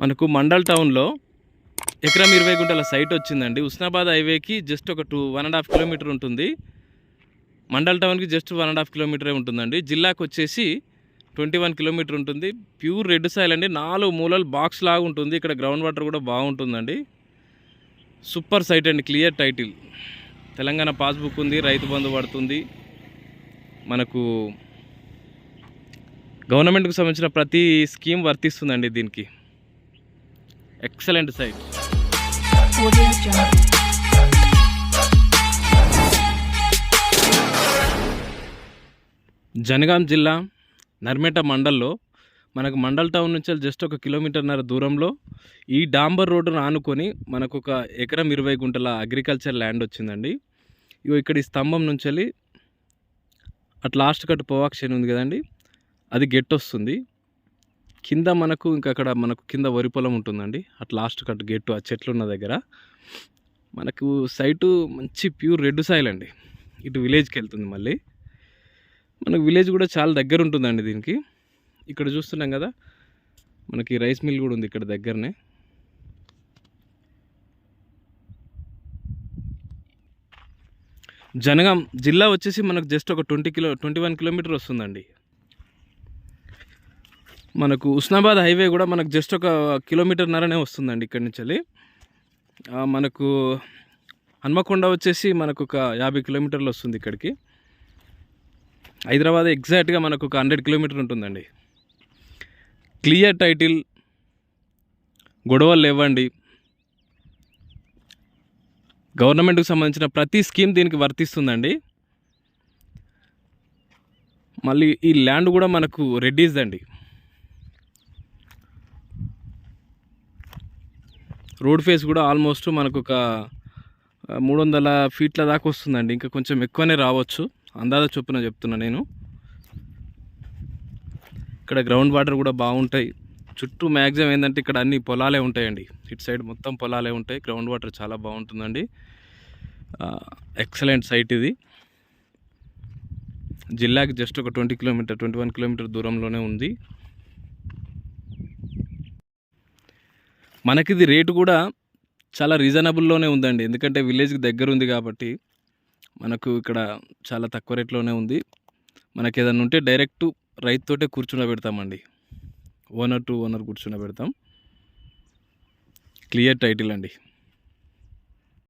మనకు మండల్ టౌన్లో ఎకరం ఇరవై గుంటల సైట్ వచ్చిందండి. ఉస్నాబాద్ హైవేకి జస్ట్ ఒక two one and half kilometre ఉంటుంది. మండల్ టౌన్కి జస్ట్ వన్ అండ్ హాఫ్ కిలోమీటరే ఉంటుందండి. జిల్లాకు వచ్చేసి ట్వంటీ వన్ కిలోమీటర్ ఉంటుంది. ప్యూర్ రెడ్ సాయిల్ అండి. నాలుగు మూలలు బాక్స్ లాగా ఉంటుంది. ఇక్కడ గ్రౌండ్ వాటర్ కూడా బాగుంటుందండి. సూపర్ సైట్ అండి. Clear title. తెలంగాణ పాస్బుక్ ఉంది రైతు బంధు పడుతుంది. మనకు గవర్నమెంట్కు సంబంధించిన ప్రతి స్కీమ్ వర్తిస్తుందండి దీనికి. Excellent site. జనగాం జిల్లా నర్మేట మండల్లో మనకు మండల్ టౌన్ నుంచి జస్ట్ ఒక కిలోమీటర్న్నర దూరంలో ఈ డాంబర్ రోడ్డును ఆనుకొని మనకు ఒక ఎకరం ఇరవై గుంటల అగ్రికల్చర్ ల్యాండ్ వచ్చిందండి. ఇగో ఇక్కడ ఈ స్తంభం నుంచి వెళ్ళి అట్ లాస్ట్ కట్ పోవాక్షన్ ఉంది కదండి. అది గెట్ వస్తుంది కింద మనకు ఇంకా అక్కడ మనకు కింద వరి పొలం ఉంటుందండి. అట్ లాస్ట్ కట్ గెట్టు ఆ చెట్లు ఉన్న దగ్గర. మనకు సైటు మంచి ప్యూర్ రెడ్ సాయిల్ అండి. ఇటు విలేజ్కి వెళ్తుంది మళ్ళీ. మనకు విలేజ్ కూడా చాలా దగ్గర ఉంటుందండి దీనికి. ఇక్కడ చూస్తున్నాం కదా మనకి రైస్ మిల్ కూడా ఉంది ఇక్కడ దగ్గరనే. జనగాం జిల్లా వచ్చేసి మనకు జస్ట్ ఒక twenty kilo twenty one kilometre వస్తుందండి. మనకు ఉస్నాబాద్ హైవే కూడా మనకు జస్ట్ ఒక కిలోమీటర్న్నరనే వస్తుందండి ఇక్కడి నుంచి వెళ్ళి. మనకు హన్మకొండ వచ్చేసి మనకు ఒక యాభై కిలోమీటర్లు వస్తుంది ఇక్కడికి. హైదరాబాద్ ఎగ్జాక్ట్గా మనకు ఒక హండ్రెడ్ కిలోమీటర్ ఉంటుందండి. క్లియర్ టైటిల్ గొడవలు లేవండి. గవర్నమెంట్కి సంబంధించిన ప్రతి స్కీమ్ దీనికి వర్తిస్తుందండి. మళ్ళీ ఈ ల్యాండ్ కూడా మనకు రెడ్డీస్దండి రోడ్ ఫేస్ కూడా ఆల్మోస్ట్ మనకు ఒక మూడు వందల ఫీట్ల దాకా వస్తుందండి. ఇంకా కొంచెం ఎక్కువనే రావచ్చు. అందాజ చొప్పున చెప్తున్నా నేను. ఇక్కడ గ్రౌండ్ వాటర్ కూడా బాగుంటాయి. చుట్టూ మ్యాక్సిమం ఏంటంటే ఇక్కడ అన్ని పొలాలే ఉంటాయండి. ఇటు సైడ్ మొత్తం పొలాలే ఉంటాయి. గ్రౌండ్ వాటర్ చాలా బాగుంటుందండి. ఎక్సలెంట్ సైట్ ఇది. జిల్లాకి జస్ట్ ఒక twenty kilometre twenty one kilometre దూరంలోనే ఉంది. మనకిది రేటు కూడా చాలా రీజనబుల్లోనే ఉందండి. ఎందుకంటే విలేజ్కి దగ్గర ఉంది కాబట్టి మనకు ఇక్కడ చాలా తక్కువ రేట్లోనే ఉంది. మనకి ఏదైనా ఉంటే డైరెక్ట్ రైతుతోటే కూర్చుండబెడతామండి ఓనర్ టు ఓనర్ కూర్చుండబెడతాం క్లియర్ టైటిల్ అండి.